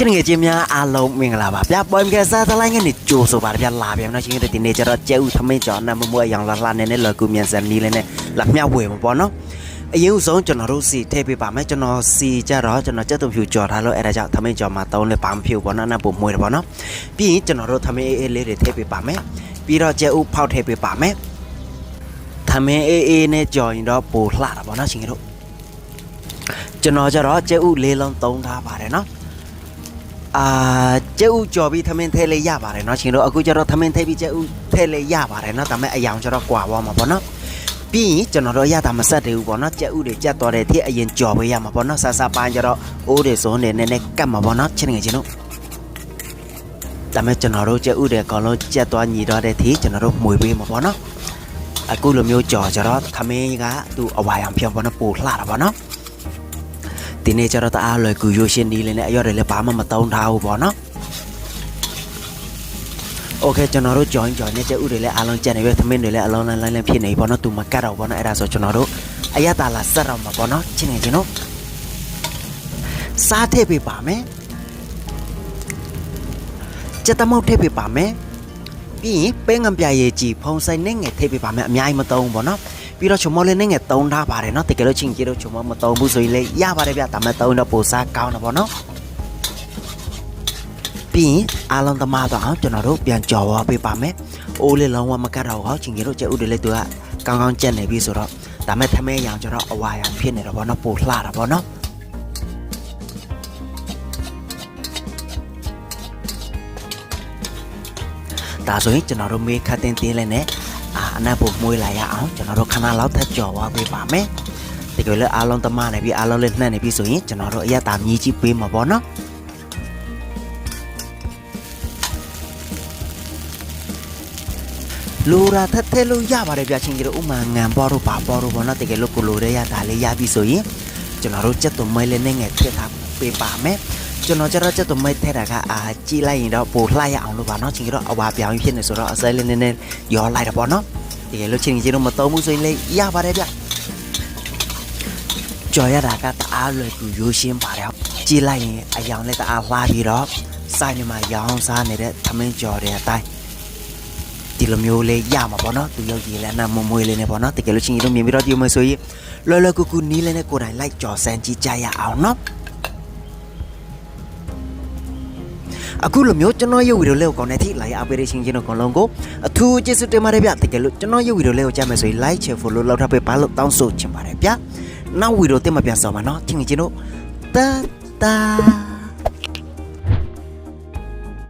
ချင်းငယ်ချင်းများအားလုံးမင်္ဂလာပါဗျာပေါ်မကစားသလိုင်းကနေကြိုးဆိုပါဗျာလာပြန်နော်ချင်းတို့ဒီနေ့ကျတော့ကျဲဦးသမင်းကြော်နမမွေးရောင်လာလာနဲ့နဲ့လော်ကူမြန်စံနီးလေးနဲ့လာမြဝေမှာပေါ့နော်အရင်ဦးဆုံးကျွန်တော်တို့စီထည့်ပေးပါမယ်ကျွန်တော်စီကြတော့ကျွန်တော်ကြက်တုံဖြူကြော်ထားလို့အဲ့ဒါကြောင့်သမင်းကြော်မှာတုံးလဲဘာမဖြူပေါ့နော်နတ်ပုံမွေးတယ်ပေါ့နော်ပြီးရင်ကျွန်တော်တို့သမင်းအေးအေးလေးတွေထည့်ပေးပါမယ်ပြီးတော့ကျဲဦးဖောက်ထည့်ပေးပါမယ်သမင်းအေးအေးနဲ့ကြော်ရင်တော့ပိုလှတာပေါ့နော်ချင်းတို့ကျွန်တော်ကြတော့ကျဲဦးလေးလုံးတုံးထားပါတယ်နော် အာကျဲဥကြော်ပြီးသမင်းထဲလေးရပါတယ်เนาะရှင်တို့အခုကျတော့သမင်းထဲပြီးကျဲဥထဲလေးရပါတယ်เนาะဒါပေမဲ့အယောင်ကျတော့ကွာသွားမှာပေါ့နော်ပြီးရင်ကျွန်တော်တို့ရတာမဆက်သေးဘူးပေါ့နော်ကျဲဥတွေကြက်တော်တယ်ที่အရင်ကြော်ပေးရမှာပေါ့နော်ဆဆပန်းကျတော့အိုးတွေစုံနေနေနဲ့ကတ်မှာပေါ့နော်ချင်းငယ်ချင်းတို့ဒါပေမဲ့ကျွန်တော်တို့ကျဲဥတွေအကောင်လုံးကြက်သွားညီတော့တဲ့ที่ကျွန်တော်တို့မှွေပေးမှာပေါ့နော်အခုလိုမျိုးကြော်ကျတော့သမင်းကသူ့အဝါရောင်ပြောင်းပေါ့နော်ပိုလှတာပေါ့နော် ဒီနေ့ကျတော့တအားလွယ်ကူရိုးရှင်းဒီလေးနဲ့အရော့တွေလည်းဘာမှမတုံးထားဘူးပေါ့နော်โอเคကျွန်တော်တို့ join join နဲ့ကျဥတွေလည်းအားလုံးကြက်နေပြီသမင်းတွေလည်းအလုံးလိုင်းလိုင်းဖြစ်နေပြီပေါ့နော်သူမကတ်တော့ပေါ့နော်အဲ့ဒါဆိုကျွန်တော်တို့အရတာလာဆက်တော့မှာပေါ့နော်ချင်းနေကျွန်တော်စားထည့်ပေးပါမယ်ကြက်တမောက်ထည့်ပေးပါမယ်ပြီးရင်ပဲငံပြရည်ကြီးဖုံဆိုင်နဲ့ငယ်ထည့်ပေးပါမယ်အများကြီးမတုံးဘူးပေါ့နော် ပြီးတော့ချုံမောလေးနဲ့ငယ်တုံးထားပါတယ်နော်တကယ်လို့ချင်းကြီးတို့ချုံမောမတုံးဘူးဆိုရင်လည်းရပါတယ်ဗျဒါမှတုံးတော့ပိုစားကောင်းတာပေါ့နော်ပြီးရင်အားလုံးသမားတော့အောင်ကျွန်တော်တို့ပြန်ကြော်ဝပေးပါမယ်အိုးလေးလုံးဝမကတ်တော့ဟောချင်းကြီးတို့ကျဲဥတွေလေးတို့ကကောင်းကောင်းကြက်နေပြီဆိုတော့ဒါမဲ့ထမဲရောင်ကျွန်တော်အဝါရောင်ဖြစ်နေတော့ဗောနော်ပိုလှတာဗောနော်ဒါဆိုရင်ကျွန်တော်တို့မေးခတ်တင်တင်းလဲနဲ့ အာအနက်ဖို့မွေးလာရအောင်ကျွန်တော်တို့ခဏလောက်ထပ်ကြော်သွားပေးပါမယ်တကယ်လည်းအားလုံးတမနေပြီအားလုံးလည်းနှံ့နေပြီဆိုရင်ကျွန်တော်တို့အရက်တာမြည်ကြည့်ပေးမှာပေါ့နော်လူရာထက်ထဲလို့ရပါတယ်ဗျချင်းကြီးတို့ဥမာငံပေါ်တော့ပါပေါ်တော့ဘောနော်တကယ်လို့ကိုလိုရဲရတာလေးရပြီဆိုရင်ကျွန်တော်တို့စက်သွမဲလေးနဲ့ငယ်ထည့်ထားပေးပါမယ်ကျွန်တော်ကျတော့စက်သွမဲထည့်တာကအာကြည့်လိုက်ရင်တော့ပိုလှရအောင်လို့ပါနော်ချင်းကြီးတို့အဝါပြောင်းဖြစ်နေဆိုတော့အစဲလေးနည်းနည်းရောလိုက်တာပေါ့နော် တကယ်လို့ချင်းချင်းတို့မတုံးဘူးဆိုရင်လည်းရပါတယ်ဗျကြော်ရတာကတအားလွယ်ကူရိုးရှင်းပါတယ်ကြည့်လိုက်ရင်အယောင်လည်းတအားလှပြီးတော့စိုင်းနေမှာရောင်းစားနေတဲ့သမင်းကြော်တဲ့အတိုင်းဒီလိုမျိုးလေးရမှာပေါ့နော်သူရုပ်ရည်လည်းနာမမွေးလေးနဲ့ပေါ့နော်တကယ်လို့ချင်းချင်းတို့မြင်ပြီးတော့ဒီလိုမျိုးဆိုရင်လွယ်လွယ်ကူကူနီးလေးနဲ့ကိုယ်တိုင်လိုက်ကြော်စမ်းကြည့်ကြရအောင်နော် အခုလိုမျိုးကျွန်တော်ရုပ်ဗီဒီယိုလေးကိုကောင်းတဲ့ထိလိုက်အားပေးတဲ့ချင်းချင်းတို့အကုန်လုံးကိုအထူးကျေးဇူးတင်ပါတယ်ဗျတကယ်လို့ကျွန်တော်ရုပ်ဗီဒီယိုလေးကိုကြားမယ်ဆိုရင် like share follow လောက်ထားပေးပါလို့တောင်းဆိုချင်ပါတယ်ဗျနောက်ဗီဒီယိုတင်မပြန်ဆောင်ပါနော်ချင်းချင်းတို့တာတာ